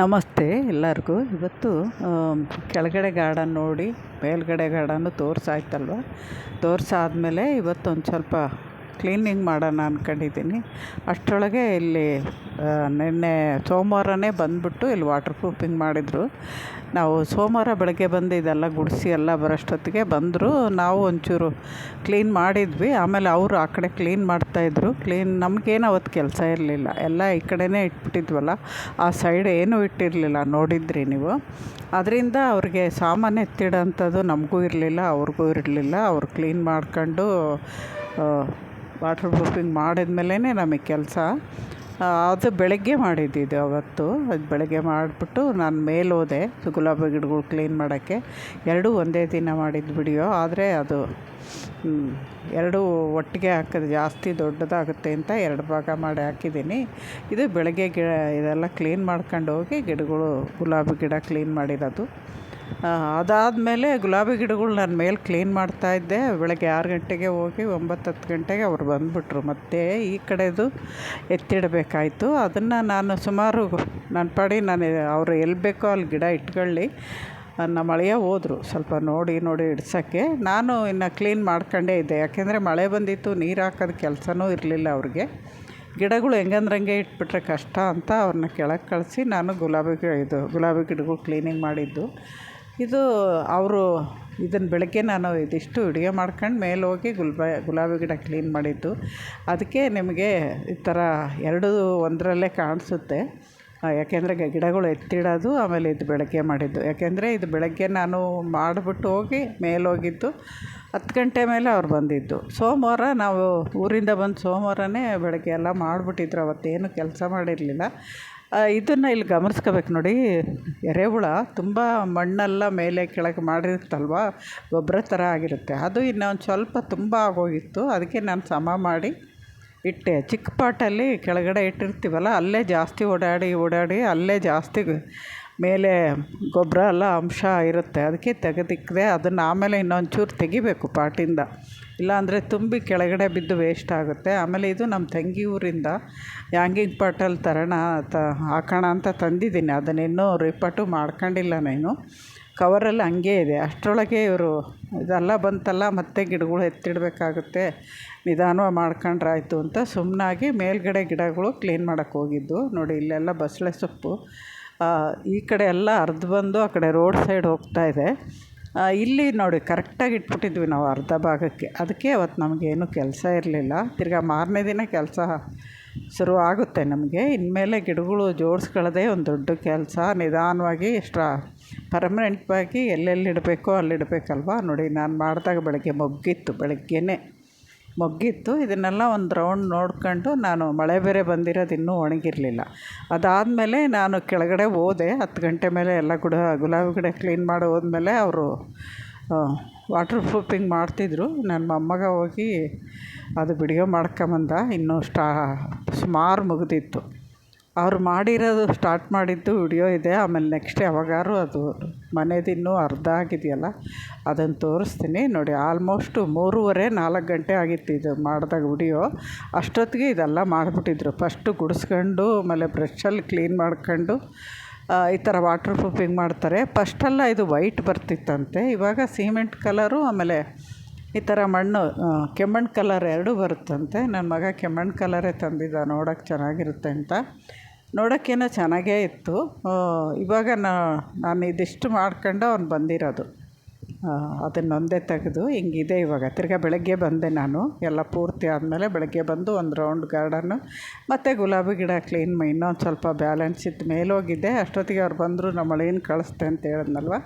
ನಮಸ್ತೆ ಎಲ್ಲರಿಗೂ. ಇವತ್ತು ಕೆಳಗಡೆ ಗಾರ್ಡನ್ ನೋಡಿ, ಮೇಲ್ಗಡೆ ಗಾರ್ಡನ್ನು ತೋರಿಸಾಯ್ತಲ್ವ? ತೋರಿಸಾದ್ಮೇಲೆ ಇವತ್ತೊಂದು ಸ್ವಲ್ಪ ಕ್ಲೀನಿಂಗ್ ಮಾಡೋಣ ಅಂದ್ಕೊಂಡಿದ್ದೀನಿ ಅಷ್ಟರೊಳಗೆ ಇಲ್ಲಿ ನಿನ್ನೆ ಸೋಮವಾರನೇ ಬಂದುಬಿಟ್ಟು ಇಲ್ಲಿ ವಾಟರ್ ಪ್ರೂಫಿಂಗ್ ಮಾಡಿದರು. ನಾವು ಸೋಮವಾರ ಬೆಳಗ್ಗೆ ಬಂದು ಇದೆಲ್ಲ ಗುಡಿಸಿ ಎಲ್ಲ ಬರೋಷ್ಟೊತ್ತಿಗೆ ಬಂದರು. ನಾವು ಒಂಚೂರು ಕ್ಲೀನ್ ಮಾಡಿದ್ವಿ. ಆಮೇಲೆ ಅವರು ಆ ಕಡೆ ಕ್ಲೀನ್ ಮಾಡ್ತಾಯಿದ್ರು ಕ್ಲೀನ್ ನಮಗೇನು ಅವತ್ತು ಕೆಲಸ ಇರಲಿಲ್ಲ. ಎಲ್ಲ ಈ ಕಡೆನೇ ಇಟ್ಬಿಟ್ಟಿದ್ವಲ್ಲ. ಆ ಸೈಡ್ ಏನೂ ಇಟ್ಟಿರಲಿಲ್ಲ. ನೋಡಿದ್ರಿ ನೀವು. ಅದರಿಂದ ಅವ್ರಿಗೆ ಸಾಮಾನು ಎತ್ತಿಡೋಂಥದ್ದು ನಮಗೂ ಇರಲಿಲ್ಲ, ಅವ್ರಿಗೂ ಇರಲಿಲ್ಲ. ಅವ್ರು ಕ್ಲೀನ್ ಮಾಡ್ಕೊಂಡು ವಾಟರ್ ಪ್ರೂಫಿಂಗ್ ಮಾಡಿದ ಮೇಲೇ ನಮಗೆ ಕೆಲಸ. ಅದು ಬೆಳಗ್ಗೆ ಮಾಡಿದ್ದಿದ್ದು ಅವತ್ತು. ಅದು ಬೆಳಗ್ಗೆ ಮಾಡಿಬಿಟ್ಟು ನಾನು ಮೇಲೆ ಹೋದೆ ಗುಲಾಬಿ ಗಿಡಗಳು ಕ್ಲೀನ್ ಮಾಡೋಕ್ಕೆ. ಎರಡೂ ಒಂದೇ ದಿನ ಮಾಡಿದ್ದು ಬಿಡಿಯೋ ಆದರೆ ಅದು ಎರಡೂ ಒಟ್ಟಿಗೆ ಹಾಕಿದ್ರೆ ಜಾಸ್ತಿ ದೊಡ್ಡದಾಗುತ್ತೆ ಅಂತ ಎರಡು ಭಾಗ ಮಾಡಿ ಹಾಕಿದ್ದೀನಿ. ಇದು ಬೆಳಗ್ಗೆ ಗಿಡ, ಇದೆಲ್ಲ ಕ್ಲೀನ್ ಮಾಡ್ಕೊಂಡು ಹೋಗಿ ಗಿಡಗಳು, ಗುಲಾಬಿ ಗಿಡ ಕ್ಲೀನ್ ಮಾಡಿರೋದು. ಅದಾದಮೇಲೆ ಗುಲಾಬಿ ಗಿಡಗಳು ನಾನು ಮೇಲೆ ಕ್ಲೀನ್ ಮಾಡ್ತಾ ಇದ್ದೆ. ಬೆಳಗ್ಗೆ ಆರು ಗಂಟೆಗೆ ಹೋಗಿ ಒಂಬತ್ತು ಹತ್ತು ಗಂಟೆಗೆ ಅವ್ರು ಬಂದುಬಿಟ್ರು. ಮತ್ತು ಈ ಕಡೆದು ಎತ್ತಿಡಬೇಕಾಯ್ತು. ಅದನ್ನು ನಾನು ಸುಮಾರು ನನ್ನ ಪಾಡಿ ನಾನು ಅವರು ಎಲ್ಲಿ ಬೇಕೋ ಅಲ್ಲಿ ಗಿಡ ಇಟ್ಕೊಳ್ಳಿ. ನಮ್ಮ ಮಳೆಯ ಹೋದರು ಸ್ವಲ್ಪ ನೋಡಿ ನೋಡಿ ಇಡ್ಸೋಕ್ಕೆ. ನಾನು ಇನ್ನು ಕ್ಲೀನ್ ಮಾಡ್ಕೊಂಡೇ ಇದ್ದೆ. ಯಾಕೆಂದರೆ ಮಳೆ ಬಂದಿತ್ತು, ನೀರು ಹಾಕೋದು ಕೆಲಸನೂ ಇರಲಿಲ್ಲ ಅವ್ರಿಗೆ. ಗಿಡಗಳು ಹೆಂಗಂದ್ರಂಗೆ ಇಟ್ಬಿಟ್ರೆ ಕಷ್ಟ ಅಂತ ಅವ್ರನ್ನ ಕೆಳಗೆ ಕಳಿಸಿ ನಾನು ಗುಲಾಬಿ ಇದು, ಗುಲಾಬಿ ಗಿಡಗಳು ಕ್ಲೀನಿಂಗ್ ಮಾಡಿದ್ದು. ಇದು ಅವರು ಇದನ್ನು ಬೆಳಗ್ಗೆ ನಾನು ಇದಿಷ್ಟು ಅಡುಗೆ ಮಾಡ್ಕೊಂಡು ಮೇಲೆ ಹೋಗಿ ಗುಲ್ಬ, ಗುಲಾಬಿ ಗಿಡ ಕ್ಲೀನ್ ಮಾಡಿದ್ದು. ಅದಕ್ಕೆ ನಿಮಗೆ ಈ ಥರ ಎರಡು ಒಂದರಲ್ಲೇ ಕಾಣಿಸುತ್ತೆ. ಯಾಕೆಂದರೆ ಗಿಡಗಳು ಎತ್ತಿಡೋದು, ಆಮೇಲೆ ಇದು ಬೆಳಗ್ಗೆ ಮಾಡಿದ್ದು. ಯಾಕೆಂದರೆ ಇದು ಬೆಳಗ್ಗೆ ನಾನು ಮಾಡಿಬಿಟ್ಟು ಹೋಗಿ ಮೇಲೆ ಹೋಗಿದ್ದು, ಹತ್ತು ಗಂಟೆ ಮೇಲೆ ಅವ್ರು ಬಂದಿದ್ದು. ಸೋಮವಾರ ನಾವು ಊರಿಂದ ಬಂದು ಸೋಮವಾರನೇ ಬೆಳಗ್ಗೆ ಎಲ್ಲ ಮಾಡಿಬಿಟ್ಟಿದ್ರು. ಅವತ್ತೇನು ಕೆಲಸ ಮಾಡಿರಲಿಲ್ಲ. ಇದನ್ನು ಇಲ್ಲಿ ಗಮನಿಸ್ಕೋಬೇಕು ನೋಡಿ. ಎರೆಹುಳ ತುಂಬ ಮಣ್ಣೆಲ್ಲ ಮೇಲೆ ಕೆಳಗೆ ಮಾಡಿರುತ್ತಲ್ವ? ಗೊಬ್ಬರ ಥರ ಆಗಿರುತ್ತೆ. ಅದು ಇನ್ನೊಂದು ಸ್ವಲ್ಪ ತುಂಬ ಆಗೋಗಿತ್ತು. ಅದಕ್ಕೆ ನಾನು ಸಮ ಮಾಡಿ ಇಟ್ಟೆ. ಚಿಕ್ಕ ಪಾಟಲ್ಲಿ ಕೆಳಗಡೆ ಇಟ್ಟಿರ್ತೀವಲ್ಲ, ಅಲ್ಲೇ ಜಾಸ್ತಿ ಓಡಾಡಿ ಓಡಾಡಿ ಅಲ್ಲೇ ಜಾಸ್ತಿ ಮೇಲೆ ಗೊಬ್ಬರ ಎಲ್ಲ ಅಂಶ ಇರುತ್ತೆ. ಅದಕ್ಕೆ ತೆಗೆದಿಕ್ಕದೆ ಅದನ್ನು ಆಮೇಲೆ ಇನ್ನೊಂಚೂರು ತೆಗಿಬೇಕು ಪಾಟಿಂದ. ಇಲ್ಲಾಂದರೆ ತುಂಬಿ ಕೆಳಗಡೆ ಬಿದ್ದು ವೇಸ್ಟ್ ಆಗುತ್ತೆ. ಆಮೇಲೆ ಇದು ನಮ್ಮ ತಂಗಿ ಊರಿಂದ ಹ್ಯಾಂಗಿಂಗ್ ಪಾಟಲ್ಲಿ ತರೋಣ ತ, ಹಾಕೋಣ ಅಂತ ತಂದಿದ್ದೀನಿ. ಅದನ್ನಿನ್ನೂ ರಿಪಟು ಮಾಡ್ಕೊಂಡಿಲ್ಲ ನಾನು. ಕವರಲ್ಲಿ ಹಂಗೆ ಇದೆ. ಅಷ್ಟರೊಳಗೆ ಇವರು ಇದೆಲ್ಲ ಬಂತಲ್ಲ, ಮತ್ತೆ ಗಿಡಗಳು ಎತ್ತಿಡಬೇಕಾಗುತ್ತೆ. ನಿಧಾನವಾಗಿ ಮಾಡ್ಕೊಂಡ್ರಾಯ್ತು ಅಂತ ಸುಮ್ಮನಾಗಿ ಮೇಲ್ಗಡೆ ಗಿಡಗಳು ಕ್ಲೀನ್ ಮಾಡೋಕ್ಕೆ ಹೋಗಿದ್ದು. ನೋಡಿ, ಇಲ್ಲೆಲ್ಲ ಬಸಳೆ ಸೊಪ್ಪು. ಈ ಕಡೆ ಎಲ್ಲ ಅರ್ಧ ಬಂದು ಆ ಕಡೆ ರೋಡ್ ಸೈಡ್ ಹೋಗ್ತಾಯಿದೆ ಇಲ್ಲಿ ನೋಡಿ ಕರೆಕ್ಟಾಗಿ ಇಟ್ಬಿಟ್ಟಿದ್ವಿ ನಾವು ಅರ್ಧ ಭಾಗಕ್ಕೆ. ಅದಕ್ಕೆ ಅವತ್ತು ನಮಗೇನು ಕೆಲಸ ಇರಲಿಲ್ಲ. ತಿರ್ಗಾ ಮಾರನೇ ದಿನ ಕೆಲಸ ಶುರು ಆಗುತ್ತೆ ನಮಗೆ. ಇನ್ಮೇಲೆ ಗಿಡಗಳು ಜೋಡಿಸ್ಕೊಳ್ಳೋದೇ ಒಂದು ದೊಡ್ಡ ಕೆಲಸ. ನಿಧಾನವಾಗಿ ಎಷ್ಟು ಪರ್ಮನೆಂಟ್ವಾಗಿ ಎಲ್ಲೆಲ್ಲಿ ಇಡಬೇಕೋ ಅಲ್ಲಿ ನೋಡಿ, ನಾನು ಮಾಡಿದಾಗ ಬೆಳಗ್ಗೆ ಮೊಗ್ಗಿತ್ತು, ಬೆಳಗ್ಗೆನೇ. ಮೊಗ್ಗಿತ್ತು. ಇದನ್ನೆಲ್ಲ ಒಂದು ರೌಂಡ್ ನೋಡ್ಕೊಂಡು ನಾನು ಮಳೆ ಬೇರೆ ಬಂದಿರೋದು ಇನ್ನೂ ಒಣಗಿರಲಿಲ್ಲ. ಅದಾದಮೇಲೆ ನಾನು ಕೆಳಗಡೆ ಹೋದೆ. ಹತ್ತು ಗಂಟೆ ಮೇಲೆ ಎಲ್ಲ ಗುಡ, ಗುಲಾಬಿ ಗಿಡ ಕ್ಲೀನ್ ಮಾಡಿ ಹೋದ್ಮೇಲೆ ಅವರು ವಾಟರ್ ಪ್ರೂಫಿಂಗ್ ಮಾಡ್ತಿದ್ರು. ನನ್ನ ಮೊಮ್ಮಗ ಹೋಗಿ ಅದು ಬಿಡಿಗೆ ಮಾಡ್ಕೊಂಬಂದ. ಇನ್ನೂ ಸ್ಟಾ, ಸುಮಾರು ಮುಗಿದಿತ್ತು. ಅವ್ರು ಮಾಡಿರೋದು ಸ್ಟಾರ್ಟ್ ಮಾಡಿದ್ದು ವಿಡಿಯೋ ಇದೆ, ಆಮೇಲೆ ನೆಕ್ಸ್ಟ್ ಯಾವಾಗಾದ್ರು ಅದು ಮನೆದಿನ್ನೂ ಅರ್ಧ ಆಗಿದೆಯಲ್ಲ ಅದನ್ನು ತೋರಿಸ್ತೀನಿ. ನೋಡಿ ಆಲ್ಮೋಸ್ಟು ಮೂರುವರೆ, ನಾಲ್ಕು ಗಂಟೆ ಆಗಿತ್ತು ಇದು ಮಾಡಿದಾಗ ವಿಡಿಯೋ ಅಷ್ಟೊತ್ತಿಗೆ ಇದೆಲ್ಲ ಮಾಡಿಬಿಟ್ಟಿದ್ರು. ಫಸ್ಟು ಗುಡಿಸ್ಕೊಂಡು, ಆಮೇಲೆ ಬ್ರಷಲ್ಲಿ ಕ್ಲೀನ್ ಮಾಡ್ಕೊಂಡು ಈ ಥರ ವಾಟರ್ ಪ್ರೂಫಿಂಗ್ ಮಾಡ್ತಾರೆ ಫಸ್ಟೆಲ್ಲ ಇದು ವೈಟ್ ಬರ್ತಿತ್ತಂತೆ, ಇವಾಗ ಸಿಮೆಂಟ್ ಕಲರು ಆಮೇಲೆ ಈ ಥರ ಮಣ್ಣು ಕೆಮ್ಮಣ್ಣು ಕಲರ್ ಎರಡೂ ಬರುತ್ತಂತೆ. ನನ್ನ ಮಗ ಕೆಮ್ಮಣ್ಣು ಕಲರೇ ತಂದಿದ್ದ ನೋಡೋಕ್ಕೆ ಚೆನ್ನಾಗಿರುತ್ತೆ ಅಂತ. ನೋಡೋಕ್ಕೇನೋ ಚೆನ್ನಾಗೇ ಇತ್ತು. ಇವಾಗ ನಾನು ಇದಿಷ್ಟು ಮಾಡ್ಕೊಂಡು ಅವ್ನು ಬಂದಿರೋದು. ಅದನ್ನೊಂದೇ ತೆಗೆದು ಹಿಂಗಿದೆ ಇವಾಗ. ತಿರ್ಗಾ ಬೆಳಗ್ಗೆ ಬಂದೆ ನಾನು. ಎಲ್ಲ ಪೂರ್ತಿ ಆದಮೇಲೆ ಬೆಳಗ್ಗೆ ಬಂದು ಒಂದು ರೌಂಡ್ ಗಾರ್ಡನ್ನು ಮತ್ತು ಗುಲಾಬಿ ಗಿಡ ಕ್ಲೀನ್ ಇನ್ನೊಂದು ಸ್ವಲ್ಪ ಬ್ಯಾಲೆನ್ಸ್ ಇತ್ತು ಮೇಲೋಗಿದ್ದೆ ಅಷ್ಟೊತ್ತಿಗೆ ಅವ್ರು ಬಂದರು ನಮ್ಮ ಕಳಿಸ್ತೆ? ಅಂತ ಹೇಳಿದ್ನಲ್ವ.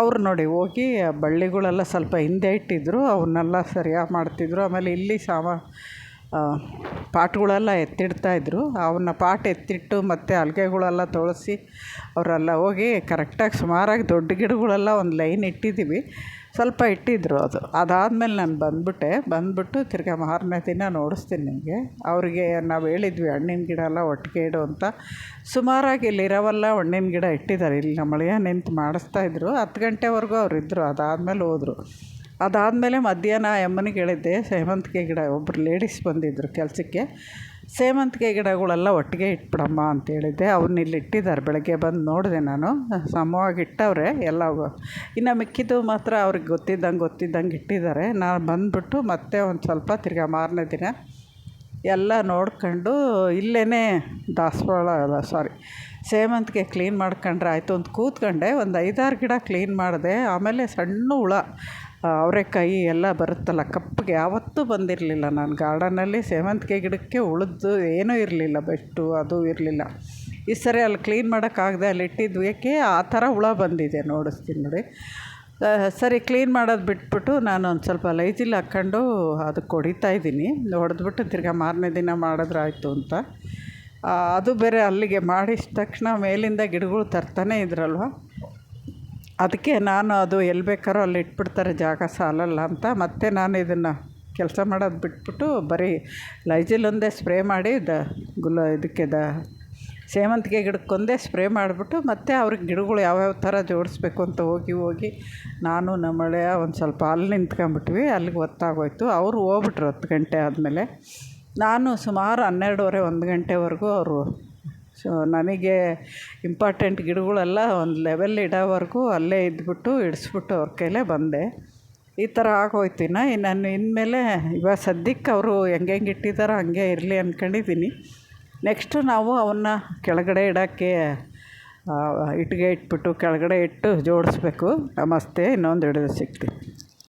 ಅವ್ರು ನೋಡಿ, ಹೋಗಿ ಬಳ್ಳಿಗಳೆಲ್ಲ ಸ್ವಲ್ಪ ಹಿಂದೆ ಇಟ್ಟಿದ್ದರು ಅವನ್ನೆಲ್ಲ ಸರಿಯಾಗಿ ಮಾಡ್ತಿದ್ರು. ಆಮೇಲೆ ಇಲ್ಲಿ ಸಾಮಾ ಪಾಟ್ಗಳೆಲ್ಲ ಎತ್ತಿಡ್ತಾಯಿದ್ರು ಅವನ್ನ ಪಾಟ್ ಎತ್ತಿಟ್ಟು ಮತ್ತು ಹಲ್ಗೆಗಳೆಲ್ಲ ತೊಳೆಸಿ ಅವರೆಲ್ಲ ಹೋಗಿ ಕರೆಕ್ಟಾಗಿ ಸುಮಾರಾಗಿ ದೊಡ್ಡ ಗಿಡಗಳೆಲ್ಲ ಒಂದು ಲೈನ್ ಇಟ್ಟಿದ್ದೀವಿ. ಸ್ವಲ್ಪ ಇಟ್ಟಿದ್ದರು ಅದು. ಅದಾದಮೇಲೆ ನಾನು ಬಂದುಬಿಟ್ಟೆ. ಬಂದುಬಿಟ್ಟು ತಿರ್ಗಾ ಮಾರನೇ ದಿನ ನೋಡಿಸ್ತೀನಿ ನಿಮಗೆ. ಅವರಿಗೆ ನಾವು ಹೇಳಿದ್ವಿ, ಹಣ್ಣಿನ ಗಿಡ ಎಲ್ಲ ಒಟ್ಟಿಗೆ ಇಡು ಅಂತ. ಸುಮಾರಾಗಿ ಇಲ್ಲಿರೋವೆಲ್ಲ ಹಣ್ಣಿನ ಗಿಡ ಇಟ್ಟಿದ್ದಾರೆ. ಇಲ್ಲಿ ನಮ್ಮ ಅಳಿಯ ನಿಂತು ಮಾಡಿಸ್ತಾಯಿದ್ರು ಹತ್ತು ಗಂಟೆವರೆಗೂ ಅವ್ರು ಇದ್ದರು ಅದಾದಮೇಲೆ ಹೋದರು. ಅದಾದಮೇಲೆ ಮಧ್ಯಾಹ್ನ ಯಮ್ಮನಿಗೆ ಹೇಳಿದ್ದೆ, ಸೇವಂತಿಗೆ ಗಿಡ ಒಬ್ಬರು ಲೇಡೀಸ್ ಬಂದಿದ್ದರು ಕೆಲಸಕ್ಕೆ. ಸೇವಂತಿಗೆ ಗಿಡಗಳೆಲ್ಲ ಒಟ್ಟಿಗೆ ಇಟ್ಬಿಡಮ್ಮ ಅಂತ ಹೇಳಿದ್ದೆ. ಅವನ್ನ ಇಲ್ಲಿ ಇಟ್ಟಿದ್ದಾರೆ ಬೆಳಗ್ಗೆ ಬಂದು ನೋಡಿದೆ ನಾನು. ಸಮವಾಗಿ ಇಟ್ಟವ್ರೆ, ಎಲ್ಲ ಇನ್ನು ಮಿಕ್ಕಿದ್ದು ಮಾತ್ರ ಅವ್ರಿಗೆ ಗೊತ್ತಿದ್ದಂಗೆ ಗೊತ್ತಿದ್ದಂಗೆ ಇಟ್ಟಿದ್ದಾರೆ. ನಾನು ಬಂದುಬಿಟ್ಟು ಮತ್ತೆ ಒಂದು ಸ್ವಲ್ಪ ತಿರ್ಗಾ ಮಾರನೇ ದಿನ ಎಲ್ಲ ನೋಡ್ಕೊಂಡು ಇಲ್ಲೇ ದಾಸವಾಳ ಅಲ್ಲ ಸಾರಿ ಸೇವಂತಿಗೆ ಕ್ಲೀನ್ ಮಾಡ್ಕೊಂಡ್ರೆ ಆಯಿತು. ಅಂತ ಕೂತ್ಕೊಂಡೆ, ಒಂದು ಐದಾರು ಗಿಡ ಕ್ಲೀನ್ ಮಾಡಿದೆ. ಆಮೇಲೆ ಸಣ್ಣ ಹುಳ. ಅವರೆಕಾಯಿ ಎಲ್ಲ ಬರುತ್ತಲ್ಲ, ಕಪ್ಪಗೆ ಯಾವತ್ತೂ ಬಂದಿರಲಿಲ್ಲ ನಾನು. ಗಾರ್ಡನಲ್ಲಿ ಸೇವಂತಿಗೆ ಗಿಡಕ್ಕೆ ಉಳಿದು ಏನೂ ಇರಲಿಲ್ಲ, ಬೆಟ್ಟು ಅದು ಇರಲಿಲ್ಲ. ಈ ಸರಿ ಅಲ್ಲಿ ಕ್ಲೀನ್ ಮಾಡೋಕ್ಕಾಗದೆ ಅಲ್ಲಿ ಇಟ್ಟಿದ್ದಕ್ಕೆ ಆ ಥರ ಹುಳ ಬಂದಿದೆ ನೋಡಿಸ್ತೀನಿ ನೋಡಿ. ಸರಿ, ಕ್ಲೀನ್ ಮಾಡೋದು ಬಿಟ್ಬಿಟ್ಟು ನಾನು ಒಂದು ಸ್ವಲ್ಪ ಲೈಜಿಲ್ ಹಾಕ್ಕೊಂಡು ಅದಕ್ಕೆ ಹೊಡಿತಾ ಇದ್ದೀನಿ. ಹೊಡೆದ್ಬಿಟ್ಟು ತಿರ್ಗಾ ಮಾರನೇ ದಿನ ಮಾಡಿದ್ರೆ ಆಯಿತು ಅಂತ. ಅದು ಬೇರೆ ಅಲ್ಲಿಗೆ ಮಾಡಿದ ತಕ್ಷಣ ಮೇಲಿಂದ ಗಿಡಗಳು ತರ್ತಾನೆ ಇದ್ರಲ್ವ? ಅದಕ್ಕೆ ನಾನು ಅದು ಎಲ್ಲಿ ಬೇಕಾದ್ರೂ ಅಲ್ಲಿ ಇಟ್ಬಿಡ್ತಾರೆ ಜಾಗ ಸಾಲಲ್ಲ ಅಂತ. ಮತ್ತೆ ನಾನು ಇದನ್ನು ಕೆಲಸ ಮಾಡೋದು ಬಿಟ್ಬಿಟ್ಟು ಬರೀ ಲೈಜಿಲ್ ಒಂದೇ ಸ್ಪ್ರೇ ಮಾಡಿ ದ ಗುಲ ಇದಕ್ಕೆ ದ ಸೇವಂತಿಗೆ ಗಿಡಕ್ಕೊಂದೇ ಸ್ಪ್ರೇ ಮಾಡಿಬಿಟ್ಟು ಮತ್ತೆ ಅವ್ರಿಗೆ ಗಿಡಗಳು ಯಾವ್ಯಾವ ಥರ ಜೋಡಿಸ್ಬೇಕು ಅಂತ ಹೋಗಿ ಹೋಗಿ ನಾನು ನಮ್ಮ ಹಳೆಯ ಒಂದು ಸ್ವಲ್ಪ ಅಲ್ಲಿ ನಿಂತ್ಕೊಂಡ್ಬಿಟ್ವಿ. ಅಲ್ಲಿಗೆ ಹೊತ್ತಾಗೋಯ್ತು. ಅವರು ಹೋಗ್ಬಿಟ್ರು ಹತ್ತು ಗಂಟೆ ಆದಮೇಲೆ. ನಾನು ಸುಮಾರು ಹನ್ನೆರಡುವರೆ ಒಂದು ಗಂಟೆವರೆಗೂ ಅವರು ಸೊ ನನಗೆ ಇಂಪಾರ್ಟೆಂಟ್ ಗಿಡಗಳೆಲ್ಲ ಒಂದು ಲೆವೆಲ್ ಇಡೋವರೆಗೂ ಅಲ್ಲೇ ಇದ್ಬಿಟ್ಟು ಇಡಿಸ್ಬಿಟ್ಟು ಅವ್ರ ಕೈಲೇ ಬಂದೆ. ಈ ಥರ ಆಗೋಯ್ತು ಇನ್ನು. ನಾನು ಇನ್ಮೇಲೆ ಇವಾಗ ಸದ್ಯಕ್ಕೆ ಅವರು ಹೆಂಗೆ ಹೆಂಗೆ ಇಟ್ಟಿದ್ದಾರೋ ಹಂಗೆ ಇರಲಿ ಅಂದ್ಕೊಂಡಿದ್ದೀನಿ ನೆಕ್ಸ್ಟು ನಾವು ಅವನ್ನ ಕೆಳಗಡೆ ಇಡೋಕ್ಕೆ ಇಟ್ಟಿಗೆ ಇಟ್ಬಿಟ್ಟು ಕೆಳಗಡೆ ಇಟ್ಟು ಜೋಡಿಸ್ಬೇಕು. ನಮಸ್ತೆ. ಇನ್ನೊಂದು ಹಿಡಿದು ಸಿಗ್ತೀನಿ.